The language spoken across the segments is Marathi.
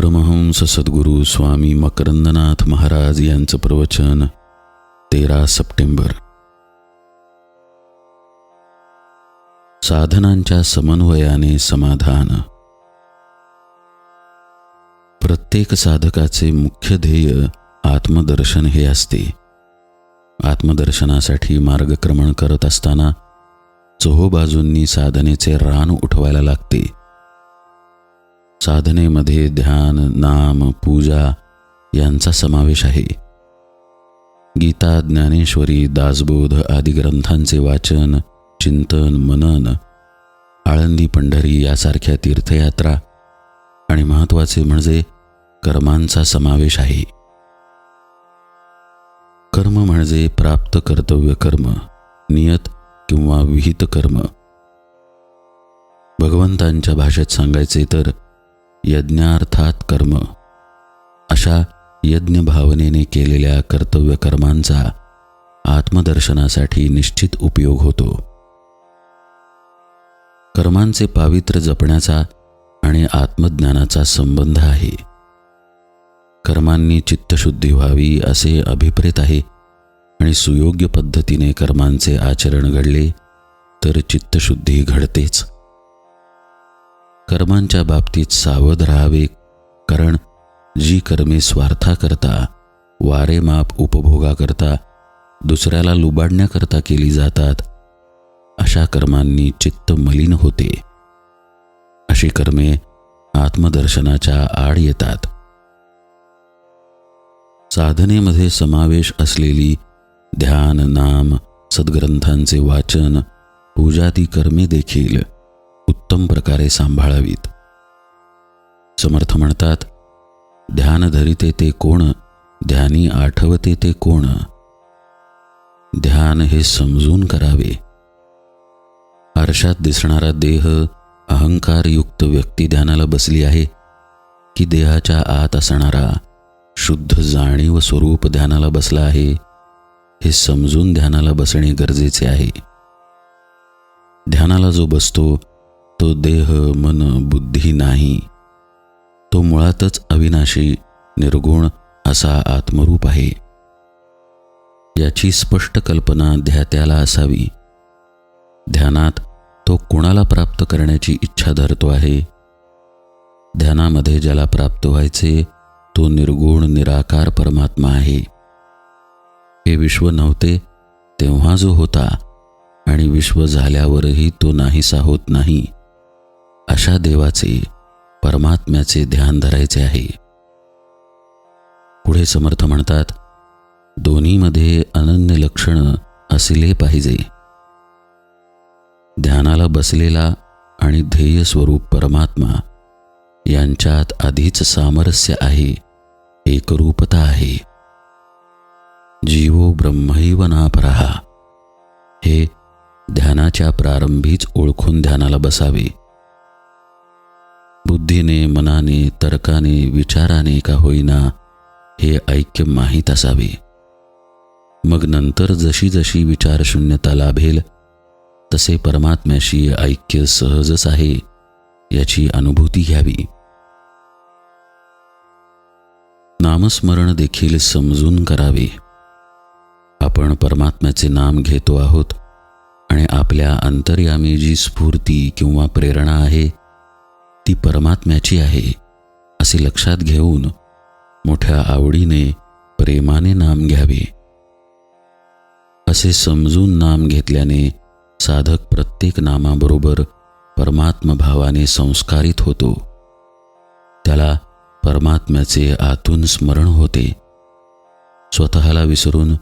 परमहंस सद्गुरू स्वामी मकरंदनाथ महाराज यांचं प्रवचन तेरा सप्टेंबर. साधनांच्या समन्वयाने समाधान. प्रत्येक साधकाचे मुख्य ध्येय आत्मदर्शन हे असते. आत्मदर्शनासाठी मार्गक्रमण करत असताना चोहोबाजूंनी साधनेचे रान उठवायला लागते. साधनेमध्ये ध्यान नाम पूजा यांचा समावेश आहे. गीता ज्ञानेश्वरी दासबोध आदी ग्रंथांचे वाचन चिंतन मनन आळंदी पंढरी यासारख्या तीर्थयात्रा आणि महत्त्वाचे म्हणजे कर्मांचा समावेश आहे. कर्म म्हणजे प्राप्त कर्तव्य कर्म नियत किंवा विहित कर्म. भगवंतांच्या भाषेत सांगायचे तर यज्ञार्थात कर्म. अशा यज्ञ भावनेने केलेल्या कर्तव्य कर्मांचा आत्मदर्शनासाठी निश्चित उपयोग होतो. कर्मांचे पावित्र्य जपण्याचा आणि आत्मज्ञानाचा संबंध आहे. कर्मांनी चित्तशुद्धी व्हावी असे अभिप्रेत आहे आणि सुयोग्य पद्धतीने कर्मांचे आचरण घडले तर चित्तशुद्धी घडतेच. कर्मांच्या बाबतीत सावध राहावे कारण जी कर्मे स्वार्थाकरता वारेमाप उपभोगाकरता दुसऱ्याला लुबाडण्याकरता केली जातात अशा कर्मांनी चित्त मलिन होते. अशी कर्मे आत्मदर्शनाच्या आड येतात. साधनेमध्ये समावेश असलेली ध्यान नाम सद्ग्रंथांचे वाचन पूजादी कर्मे देखील उत्तम प्रकारे सांभाळावीत. समर्थ म्हणतात ध्यान धरिते ते कोण ध्यानी आठवते ते कोण? ध्यान हे समजून करावे. आरशात दिसणारा देह अहंकारयुक्त व्यक्ती ध्यानाला बसली आहे की देहाच्या आत असणारा शुद्ध जाणीव स्वरूप ध्यानाला बसला आहे हे समजून ध्यानाला बसणे गरजेचे आहे. ध्यानाला जो बसतो तो देह मन बुद्धी नाही. तो मुळातच अविनाशी निर्गुण असा आत्मरूप आहे. याची स्पष्ट कल्पना ध्यात्याला असावी. ध्यानात तो कुणाला प्राप्त करण्याची इच्छा धरतो आहे? ध्यानामध्ये ज्याला प्राप्त व्हायचे तो निर्गुण निराकार परमात्मा आहे. हे विश्व नव्हते तेव्हा जो होता आणि विश्व झाल्यावरही तो नाहीसा होत नाही. अशा देवाचे परमात्म्याचे ध्यान धरायचे आहे. पुढे समर्थ म्हणतात दोन्हीमध्ये अनन्य लक्षण असले पाहिजे. ध्यानाला बसलेला आणि ध्येय स्वरूप परमात्मा यांच्यात आधीच सामरस्य आहे एकरूपता आहे. जीवो ब्रह्मैव नापराहा हे ध्यानाच्या प्रारंभीच ओळखून ध्यानाला बसावे. बुद्धीने मनाने तर्काने विचाराने का होईना हे ऐक्य माहीत असावे. मग नंतर जशी जशी विचारशून्यता लाभेल तसे परमात्म्याशी ऐक्य सहजच आहे याची अनुभूती घ्यावी. नामस्मरण देखील समजून करावे. आपण परमात्म्याचे नाम घेतो आहोत आणि आपल्या अंतर्यामी जी स्फूर्ती किंवा प्रेरणा आहे ती परमात्म्याची आहे असे लक्षात घेऊन मोठ्या आवडीने प्रेमाने नाम घ्यावे. असे समजून नाम घेतल्याने साधक प्रत्येक नामाबरोबर परमात्मभावाने संस्कारित होतो. त्याला परमात्म्याचे आतून स्मरण होते. स्वतःला विसरून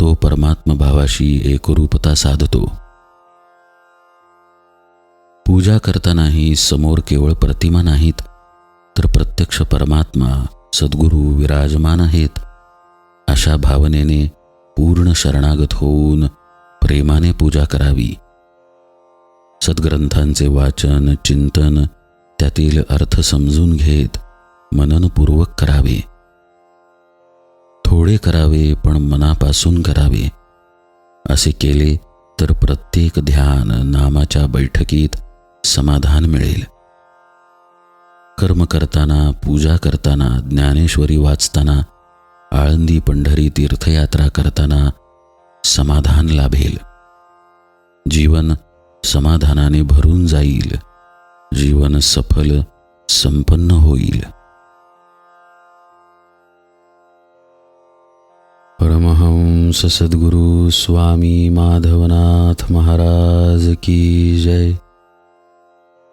तो परमात्मभावाशी एकरूपता साधतो. पूजा करतानाही समोर केवळ प्रतिमा नाहीत तर प्रत्यक्ष परमात्मा सद्गुरू विराजमान आहेत. अशा भावनेने पूर्ण शरणागत होऊन प्रेमाने पूजा करावी. सद्ग्रंथांचे वाचन चिंतन त्यातील अर्थ समजून घेत मननपूर्वक करावे. थोडे करावे पण मनापासून करावे. असे केले तर प्रत्येक ध्यान नामाच्या बैठकीत समाधान मिळेल. कर्म करताना पूजा करताना ज्ञानेश्वरी वाचताना आळंदी पंढरी तीर्थयात्रा करताना समाधान लाभेल. जीवन समाधानाने भरून जाईल. जीवन सफल संपन्न होईल. परमहंस सद्गुरु स्वामी माधवनाथ महाराज की जय.